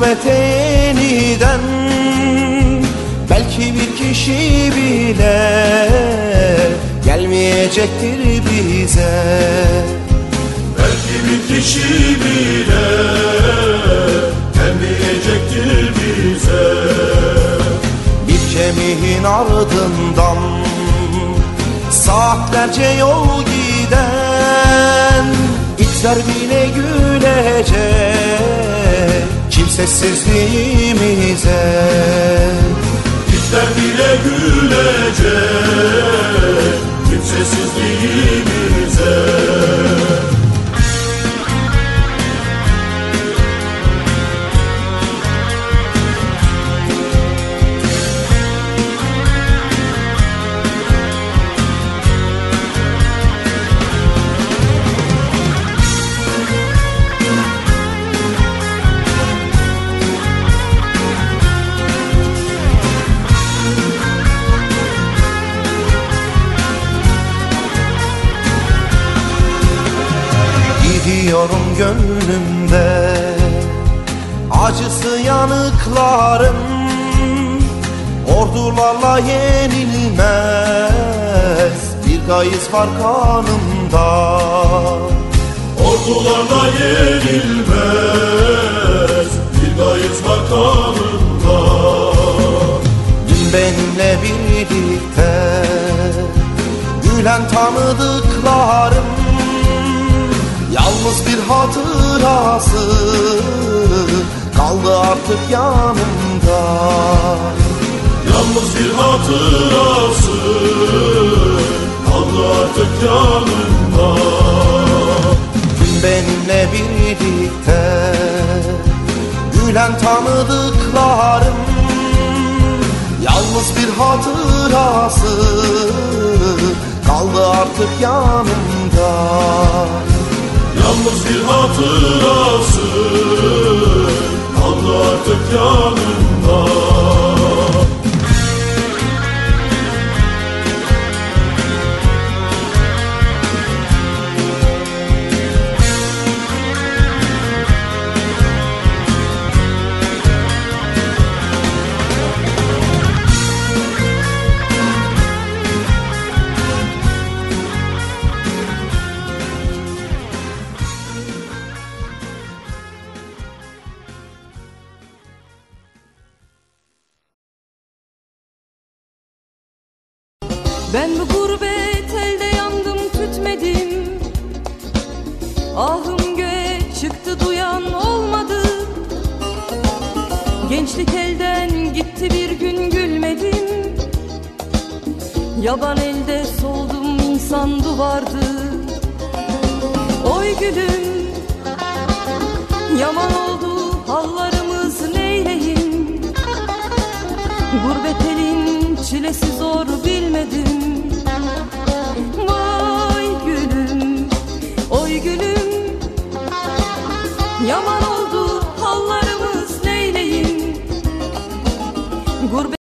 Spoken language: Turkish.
gurbete yeniden Belki bir kişi bile gelmeyecektir bize. Belki bir kişi bile gelmeyecektir bize. Bir kemiğin ardından saatlerce yol giden itler bile gülecek kimsesizliğimize. İtler bile gülecek kimsesizliğimize Gidiyorum gönlümde. Acısı yanıklarım Ordularla yenilmez. Bir gayız var kanımda Ordularla yenilmez. Bir gayız var kanında Dün benimle birlikte Gülen tanıdıklarım Yalnız bir hatırası Kaldı artık yanımda. Yalnız bir hatırası Kaldı artık yanımda. Dün benimle birlikte Gülen tanıdıklarım Yalnız bir hatırası Kaldı artık yanımda Yalnız bir hatırası Ben bu gurbet elde yandım tütmedim. Ahım göğe çıktı duyan olmadı. Gençlik elden gitti bir gün gülmedim. Yaban elde soldum insan duvardı. Oy gülüm Yaman oldu çilesi zor bilmedim. Vay gülüm, oy gülüm. Yaman oldu hallarımız neyleyim? Gurbet